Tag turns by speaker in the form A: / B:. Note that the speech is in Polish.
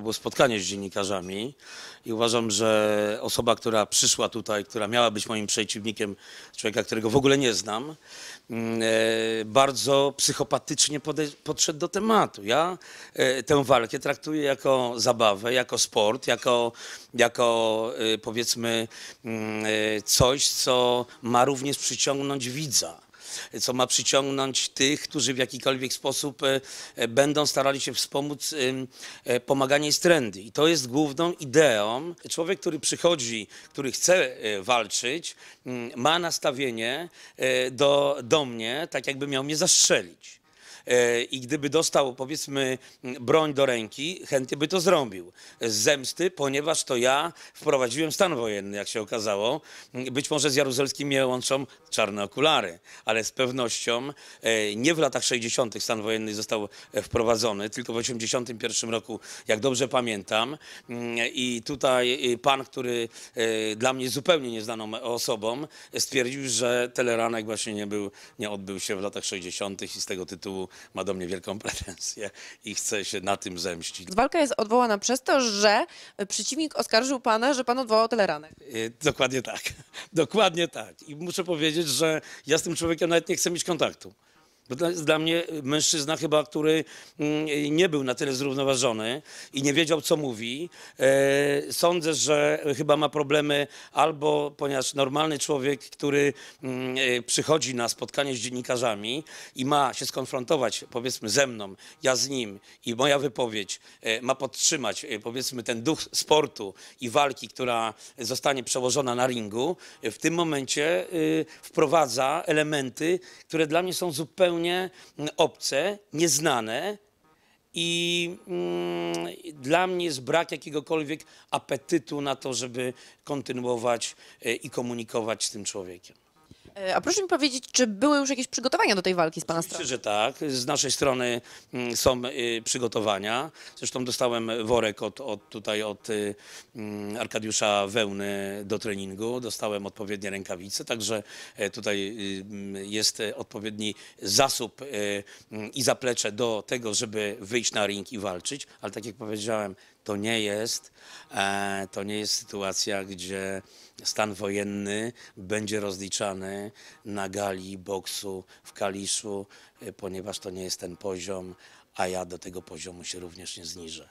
A: to było spotkanie z dziennikarzami i uważam, że osoba, która przyszła tutaj, która miała być moim przeciwnikiem, człowieka, którego w ogóle nie znam, mm, e, bardzo psychopatycznie podszedł do tematu. Ja e, tę walkę traktuję jako zabawę, jako sport, jako, jako e, powiedzmy mm, coś, co ma również przyciągnąć widza co ma przyciągnąć tych, którzy w jakikolwiek sposób e, e, będą starali się wspomóc e, pomaganie z trendy. I to jest główną ideą. Człowiek, który przychodzi, który chce walczyć, ma nastawienie do, do mnie, tak jakby miał mnie zastrzelić. E, I gdyby dostał, powiedzmy, broń do ręki, chętnie by to zrobił. Z zemsty, ponieważ to ja wprowadziłem stan wojenny, jak się okazało. Być może z Jaruzelskim mnie łączą czarne okulary, ale z pewnością e, nie w latach 60. stan wojenny został e, wprowadzony, tylko w 81 roku, jak dobrze pamiętam. Mm, I tutaj pan, który dla mnie zupełnie nieznaną osobą, stwierdził, że Teleranek właśnie nie, był, nie odbył się w latach 60. i z tego tytułu ma do mnie wielką pretensję i chce się na tym zemścić.
B: Walka jest odwołana przez to, że przeciwnik oskarżył pana, że pan odwołał teleranek.
A: E, Dokładnie tak. Dokładnie tak. I muszę powiedzieć, że ja z tym człowiekiem nawet nie chcę mieć kontaktu. Jest dla mnie mężczyzna chyba, który mm, nie był na tyle zrównoważony i nie wiedział, co mówi. E, Sądzę, że chyba ma problemy albo ponieważ normalny człowiek, który mm, e, przychodzi na spotkanie z dziennikarzami i ma się skonfrontować, powiedzmy, ze mną, ja z nim i moja wypowiedź e, ma podtrzymać, powiedzmy, ten duch sportu i walki, która zostanie przełożona na ringu, w tym momencie e, wprowadza elementy, które dla mnie są zupełnie mm, obce, nieznane. I mm, dla mnie jest brak jakiegokolwiek apetytu na to, żeby kontynuować e, i komunikować z tym człowiekiem.
B: E, A proszę mi powiedzieć, czy były już jakieś przygotowania do tej walki z pana
A: Oczywiście,
B: strony?
A: że tak. Z naszej strony mm, są y, przygotowania. Zresztą dostałem worek od, od tutaj od y, mm, Arkadiusza Wełny do treningu. Dostałem odpowiednie rękawice, także e, tutaj y, mm, jest odpowiedni zasób i zaplecze do tego, żeby wyjść na ring i walczyć. Ale tak jak powiedziałem, to nie jest, e, to nie jest sytuacja, gdzie stan wojenny będzie rozliczany na gali boksu w Kaliszu, e, ponieważ to nie jest ten poziom, a ja do tego poziomu się również nie zniżę.